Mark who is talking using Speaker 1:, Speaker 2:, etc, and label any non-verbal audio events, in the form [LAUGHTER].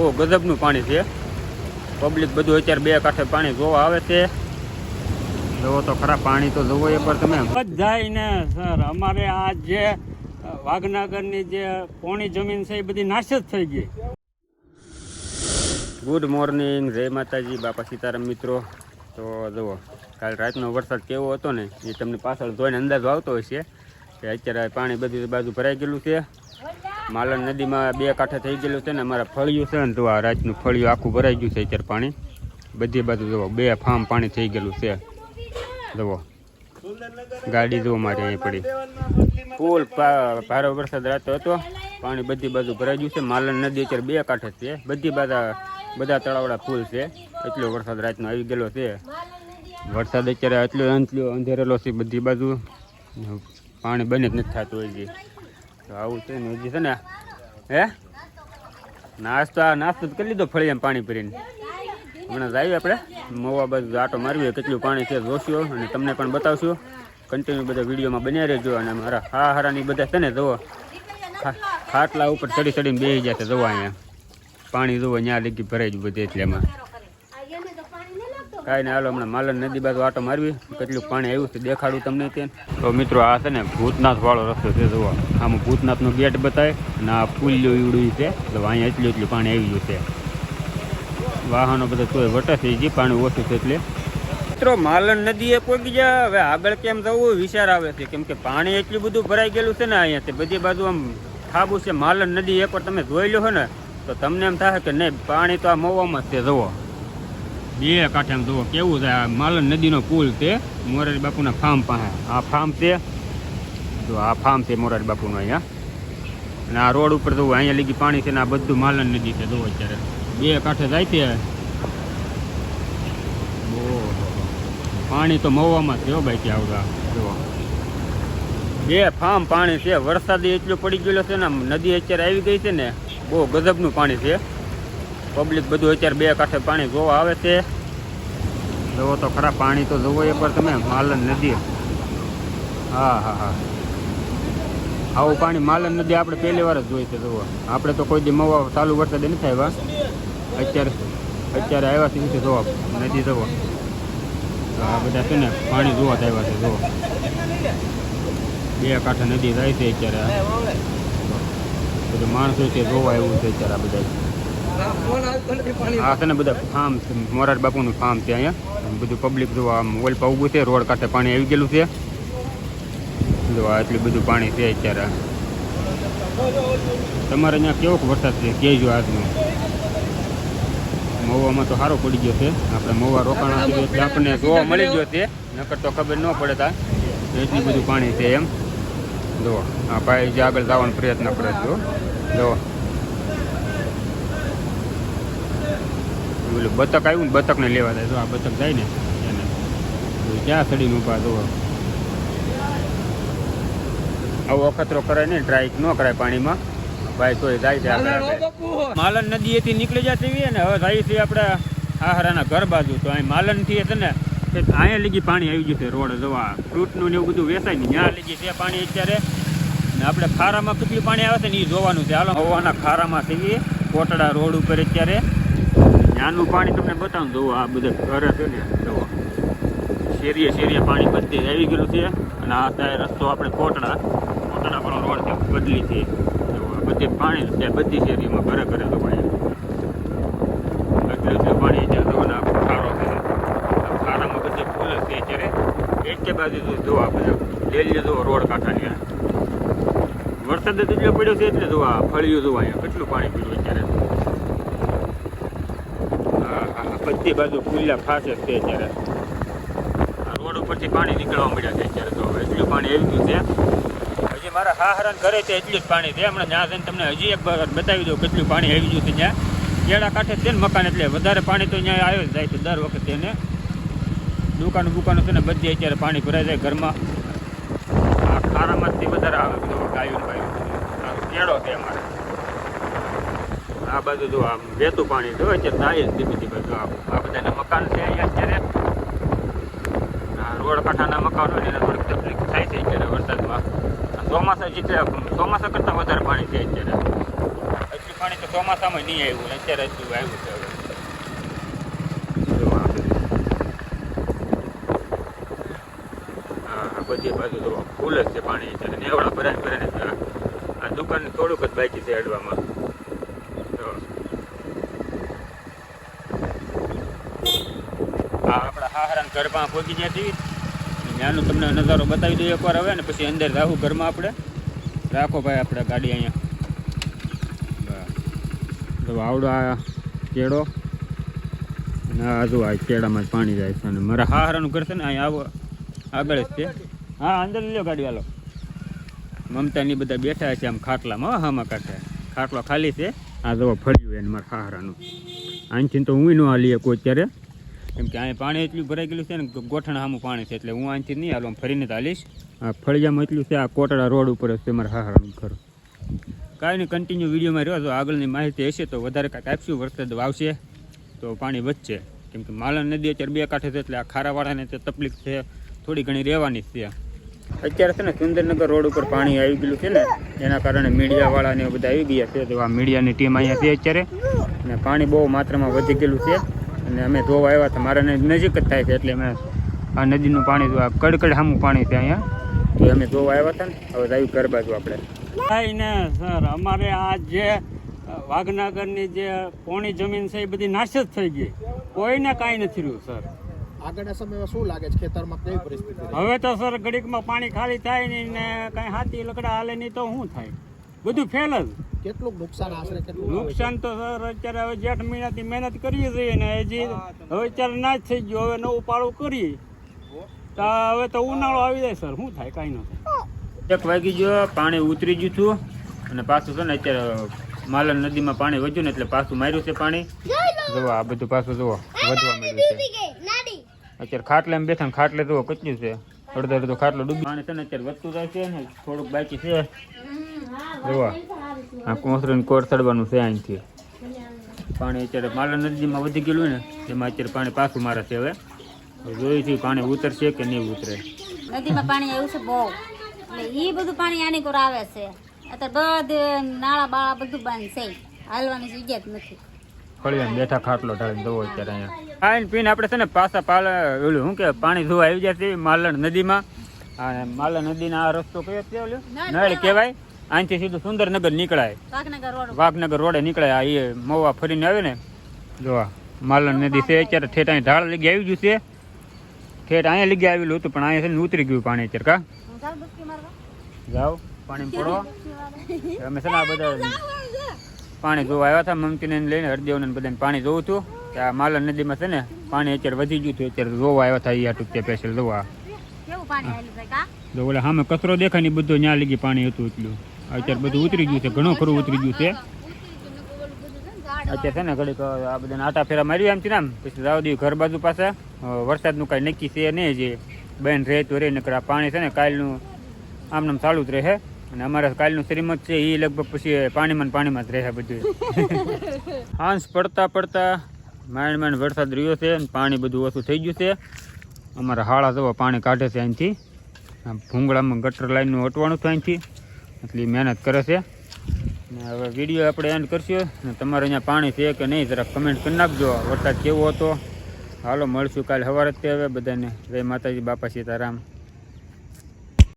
Speaker 1: બહુ ગજબનું પાણી છે. પબ્લિક બધું અત્યારે બે કાંઠે પાણી જોવા આવે છે. જોવો તો ખરા પાણી તો જોવો એકવાર તમે.
Speaker 2: બધાયને સર, અમારે આ જે વાઘનગરની જે પોણી જમીન છે એ બધી નાશ જ થઈ ગઈ.
Speaker 1: ગુડ મોર્નિંગ જય માતાજી, બાપા સીતારામ મિત્રો. તો જુઓ, કાલ રાતનો વરસાદ કેવો હતો ને, એ તમને પાછળ જોઈને અંદાજો આવતો હશે કે અત્યારે પાણી બધી બાજુ ભરાઈ ગયેલું છે. માલણ નદીમાં બે કાંઠે થઈ ગયેલું છે ને અમારા ફળિયું છે ને તો આ રાતનું ફળિયું આખું ભરાઈ ગયું છે અત્યારે પાણી. બધી બાજુ જુઓ, બે ફાર્મ પાણી થઈ ગયેલું છે. જુઓ, ગાડી જુઓ મારી અહીં પડી. ફૂલ ભારે વરસાદ રાતો હતો, પાણી બધી બાજુ ભરાઈ ગયું છે. માલણ નદી અત્યારે બે કાંઠે છે. બધી બાજુ બધા તળાવડા ફૂલ છે. એટલો વરસાદ રાતનો આવી ગયેલો છે. વરસાદ અત્યારે આટલો અંધેરેલો છે બધી બાજુ. પાણી બને જ નથી થતું હજી તો આવું છે ને હજી છે ને, હે? નાસ્તો, આ નાસ્તો કરી લીધો ફળી એમ પાણી ભરીને. હમણાં જઈએ આપણે. મવા બાજુ આટો મારવી કેટલું પાણી છે જોશો અને તમને પણ બતાવશો. કન્ટિન્યુ બધા વિડીયોમાં બન્યા રહેજો અને મારા હા હારાની બધા છે ને, જુઓ. ખાટલા ઉપર ચડી ચડીને બેસી જશે જવા અહીંયા. પાણી જુઓ ત્યાં લગી ભરાઈ જ બધે એટલે એમાં. કાંઈ ને હાલો હમણાં માલન નદી બાજુ આટો મારવી. કેટલું પાણી આવ્યું છે દેખાડું તમને ત્યાં તો મિત્રો આ છે ને ભૂતનાથ વાળો રસ્તો છે જુઓ. આમ ભૂતનાથનો ગેટ બતાવે અને આ પુલ્યો ઈવડ્યું છે. એટલે અહીંયા એટલું એટલું પાણી આવી ગયું છે. વાહનો બધા તોય વટે થઈ ગઈ પાણી ઓછું છે એટલે. મિત્રો માલણ નદીએ પહોંચી ગયા. હવે આગળ કેમ જવું વિચાર આવે છે. કેમ કે પાણી એટલું બધું ભરાઈ ગયેલું છે ને અહીંયા તે બધી બાજુ આમ ખાબું છે. માલણ નદી એકવાર તમે જોઈ લો ને તો તમને એમ થાય કે નહીં પાણી તો આ મોવામાં જ છે જુઓ. બે કાંઠે આમ જુઓ, કેવું છે? આ માલણ નદીનો પુલ છે, મોરારી બાપુના ફાર્મ પાસે. આ ફાર્મ છે, જો આ ફાર્મ છે મોરારી બાપુનું અહીંયા. અને આ રોડ ઉપર જવું અહીંયા લીગી પાણી છે ને આ બધું માલણ નદી છે, જુઓ અત્યારે. બે કાંઠે જાય છે. ઓહો. પાણી તો મવામાં જ છે હો ભાઈ, ત્યાં આવડા જુઓ. બે ફાર્મ પાણી છે. વરસાદ એટલો પડી ગયેલો છે ને, આમ નદી અત્યારે આવી ગઈ છે ને, બહુ ગજબનું પાણી છે. પબ્લિક બધું અત્યારે બે કાંઠે પાણી જોવા આવે છે. જુઓ તો ખરા, પાણી તો જુઓ પર તમે, માલન નદી. હા હા હા. આવું પાણી માલન નદી આપણે પહેલી વાર જ જોઈ છે, જુઓ. આપણે તો કોઈ દી મવા ચાલુ વરસાદ નથી આવ્યા. અત્યારે અત્યારે આવ્યા છે જોવા નદી જુઓ. આ બધા છે ને, પાણી જોવા જ આવ્યા છે, જુઓ. બે કાંઠે નદી જાય છે અત્યારે. બધું માણસો છે, જોવા એવું છે અત્યારે આ બધા આ છે ને બધા ફાર્મ છે, મોરાર બાપુનું ફાર્મ છે અહીંયા. બધું પબ્લિક જોવા આમ ઓલપા ઊભું છે, રોડ કાંઠે પાણી આવી ગયેલું છે. જો આ એટલું બધું પાણી છે અત્યારે. તમારે અહીંયા કેવો વરસાદ છે? કહેજો આજનો? મહુવામાં તો સારો પડી ગયો છે. આપણે મહુવા રોકાણ એટલે આપણને જોવા મળી ગયો છે. નકર તો ખબર ન પડે તા. એટલું બધું પાણી છે એમ. જો, આ ભાઈ જે આગળ જવાનો પ્રયત્ન કરે છે જો પેલું બતક આવ્યું ને બતકને લેવા જાય. તો આ બતક જાય ને એને. તો ક્યાં સડીને ઊભા તો આવો અખતરો કરાય ને ટ્રાય ન કરાય પાણીમાં. ભાઈ તોય જાય છે માલન નદીએથી નીકળી જતી હોય ને હવે જાય છે આપણે આહારાના ઘર બાજુ. તો અહીં માલનથી છે ને અહીંયા લીગી પાણી આવી ગયું છે રોડ જોવા ફ્રૂટનું ને એવું બધું વેચાય ને ત્યાં લીગી છે પાણી અત્યારે. ને આપણે ખારામાં કેટલું પાણી આવે છે ને એ જોવાનું છે. હાલો હવાના ખારામાં સીવીએ કોટડા રોડ ઉપર અત્યારે. ત્યાંનું પાણી તમને બતાવું જોવો આ બધા ઘરે છે ને જોવો શેરીએ શેરીએ પાણી બધી આવી ગયેલું છે અને આ ત્યાં રસ્તો આપણે કોટડા કોટડા પણ રોડ છે બદલી છે. જોવો બધે પાણી ત્યાં બધી શેરીમાં ઘરે ઘરે પાણી એટલું એટલું પાણી ત્યાં જોવો ને આ ખારો છે. ખારામાં બધે ફૂલ છે અત્યારે. એક કે બાજુ જોવો બધું ડેલી જોવો રોડ કાંઠાની વરસાદ જ એટલો પડ્યો છે એટલે જોવા ફળિયું જોવા અહીંયા કેટલું પાણી પીડ્યું અત્યારે. બધી બાજુ ખુલ્લા ફાસે છે અત્યારે. રોડ ઉપરથી પાણી નીકળવા મળ્યા છે અત્યારે તો હવે. એટલું પાણી આવી ગયું છે. હજી મારા હા હરાન ઘરે છે એટલું જ પાણી છે. હમણાં ત્યાં જઈને તમને હજી એક વાર બતાવી દઉં કેટલું પાણી આવી ગયું છે ત્યાં. કેળા કાંઠે છે ને મકાન એટલે વધારે પાણી તો ત્યાં આવ્યો જ જાય છે દર વખતે એને દુકાનો બુકાનો છે ને બધી અત્યારે પાણી ભરાઈ જાય ઘરમાં. આ વધારે આવે ગાયું. આ કેળો છે અમારે. આ બાજુ જો આમ વહેતું પાણી જો અત્યારે થાય જ ધીમે ધીમે જો આ બધાના મકાન છે અહીંયા અત્યારે. આ રોડ કાંઠાના મકાનો ને એને થોડીક તકલીફ થાય છે અત્યારે વરસાદમાં. ચોમાસા જીતે ચોમાસા કરતાં વધારે પાણી છે અત્યારે. હજી પાણી તો ચોમાસામાં નહીં આવ્યું અત્યારે હજુ આવ્યું છે હવે. બધું. બાજુ ફૂલ જ છે પાણી. અત્યારે નેવડા ભરાય ભરાય આ દુકાન થોડુંક જ બાકી છે અડવામાં જો. આ આપણા હાહરાના ઘરમાં પહોંચી ગયા છીએ ત્યાંનો તમને નજારો બતાવી દઈએ એકવાર હવે ને પછી અંદર રાહુ ઘરમાં આપણે. રાખો ભાઈ આપણે ગાડી અહીંયા. તો આવડો આ કેળો. અને આ જો આ કેળામાં જ પાણી જાય છે. અને મારા હાહરાનું ઘર છે ને, અહીંયા આવો, આગળ જ છે. હા, અંદર લ્યો ગાડી વાલો. મમતાની બધા બેઠા છે આમ ખાટલામાં હામાં કાંઠે. ખાટલો ખાલી છે. આ જો ફળ્યું એને મારા હાહરાનું. આનથી તો હું ન હાલીએ કોઈ અત્યારે. કેમ કે અહીંયા પાણી એટલું ભરાઈ ગયેલું છે ને ગોઠણ સામું પાણી છે એટલે હું અહીંથી નહીં હાલું ફરીને જ હાલીશ. આ ફળિયામાં એટલું છે, આ કોટડા રોડ ઉપર છે મારા હાહરાનું ઘર. કાંઈ નહીં કન્ટિન્યુ વિડીયોમાં રહ્યો. તો આગળની માહિતી હશે તો વધારે કાંઈક આપશું વરસાદ વાવશે તો પાણી વધશે. કેમ કે માલણ નદી અત્યારે બે કાંઠે છે એટલે આ ખારાવાળાને તે તકલીફ છે, થોડી ઘણી રહેવાની છે. અત્યારે છે ને સુંદરનગર રોડ ઉપર પાણી આવી ગયેલું છે ને, એના કારણે મીડિયાવાળાને બધા આવી ગયા છે. તો આ મીડિયાની ટીમ અહીંયા છે અત્યારે, અને પાણી બહુ માત્રામાં વધી ગયેલું છે. અને અમે ધોવા આવ્યા હતા. મારા નજીક જ થાય છે એટલે અમે આ નદીનું પાણી આ કડકડ સામું પાણી છે અહીંયા. તો અમે ધોવા આવ્યા હતા ને હવે આવ્યું ઘર બાજુ આપણે.
Speaker 2: ને સર અમારે આ જે વાઘનગરની જે પોણી જમીન છે એ બધી નાશ જ થઈ ગઈ. કોઈને કાંઈ નથી રહ્યું સર.
Speaker 3: આગળના સમયમાં શું લાગે છે ખેતરમાં કેવી પરિસ્થિતિ
Speaker 2: હવે તો સર ઘડીકમાં પાણી ખાલી થાય નહીં ને કાંઈ હાથી લકડા હાલે નહીં તો શું થાય? બધું ફેલ જ.
Speaker 3: કેટલું નુકસાન આશરે કેટલું
Speaker 2: નુકસાન તો સર અત્યારે હવે જેઠ મહિનાથી મહેનત કરીએ છીએ ને હજી હવે અત્યારે ના જ થઈ ગયો. હવે નવું પાળું કરીએ. તો હવે તો ઉનાળો આવી જાય સર. શું થાય? કાંઈ ન થાય.
Speaker 1: એક વાગી ગયો પાણી ઉતરી ગયું હતું અને પાછું છે ને અત્યારે માલન નદીમાં પાણી વધ્યું ને એટલે પાછું માર્યું છે પાણી. જુઓ આ બધું પાછું જુઓ વધવા માંડ્યું છે. અત્યારે ખાટલે એમ બેઠા ખાટલે જુઓ કચ્યું છે. અડધો અડધો ખાટલો ડૂબી પાણી છે ને અત્યારે વધતું જાય છે ને થોડુંક બાકી છે. જુઓ. આ કોસરીને કોર ચડવાનું છે અહીંથી. પાણી અત્યારે માલણ નદીમાં વધી ગયેલું ને એમાં અત્યારે પાણી પાછું મારે છે હવે. જોયું છું પાણી ઉતરશે કે નહીં ઉતરે.
Speaker 4: નદીમાં પાણી આવ્યું છે બહુ. એટલે એ બધું પાણી આની કોર આવે છે. અત્યારે બધે નાળા બાળા બધું બંધ છે. હાલવાની જગ્યા જ નથી.
Speaker 1: ફળિયાને બેઠા ખાટલો ઢાળીને જોવો અત્યારે અહીંયા. આઈને પીને આપણે છે ને પાછા પાલ ઓલું શું કે પાણી ધોવા આવી જાય છે માલણ નદીમાં. અને માલણ નદીના આ રસ્તો કયો છે નળ કહેવાય. અહીંથી સીધું સુંદરનગર નીકળાય.
Speaker 4: વાઘનગર રોડે
Speaker 1: નીકળાય. આ એ મવા ફરીને આવે ને જોવા માલણ નદી છે અત્યારે ઠેઠ અહીં ઢાળ લગી આવી ગયું છે. ઠેઠ અહીંયા લગી આવેલું હતું પણ અહીંયા છે ને ઉતરી ગયું પાણી અત્યારે કા? જાઓ પાણી પડો. અમે છે ને આ બધા પાણી જોવા આવ્યા હતા મમતીને લઈને હરદેવને બધાને પાણી જોવું હતું કે આ માલણ નદીમાં છે ને પાણી અત્યારે વધી ગયું હતું અત્યારે જોવા આવ્યા હતા અહીંયા ટૂંક સ્પેશિયલ જોવા જો ઓલા સામે કચરો દેખાય ને બધું ત્યાં લગી પાણી હતું એટલું. અત્યારે બધું ઉતરી ગયું છે. ઘણું ખરું ઉતરી ગયું છે. અત્યારે છે ને ઘડીક આ બધાને આટા ફેરા માર્યું એમ છે ને આમ. પછી રાવ દઈએ ઘર બાજુ પાસે વરસાદનું કાંઈ નક્કી છે નહીં જે બેન રહે તો રહે નકર આ પાણી છે ને કાલનું આમ નામ ચાલુ જ રહે. અને અમારે કાલનું શ્રીમત છે એ લગભગ પછી પાણીમાં પાણીમાં જ રહે બધું. [LAUGHS] હાંસ પડતા પડતા માંડ માંડ વરસાદ રહ્યો છે અને પાણી બધું ઓછું થઈ ગયું છે. અમારા હાળા જવા પાણી કાઢે છે અહીંથી. ભૂંગળામાં ગટર લાઈનનું હટવાનું છે અહીંથી. એટલી મહેનત કરે છે. ને હવે વીડિયો આપણે એન્ડ કરશું. ને તમારે અહીંયા પાણી છે કે નહીં, જરાક કમેન્ટ કરી નાખજો. વરસાદ કેવો હતો? હાલો, મળશું કાલે સવારે જ તે હવે બધાને. જય માતાજી, બાપા સીતારામ.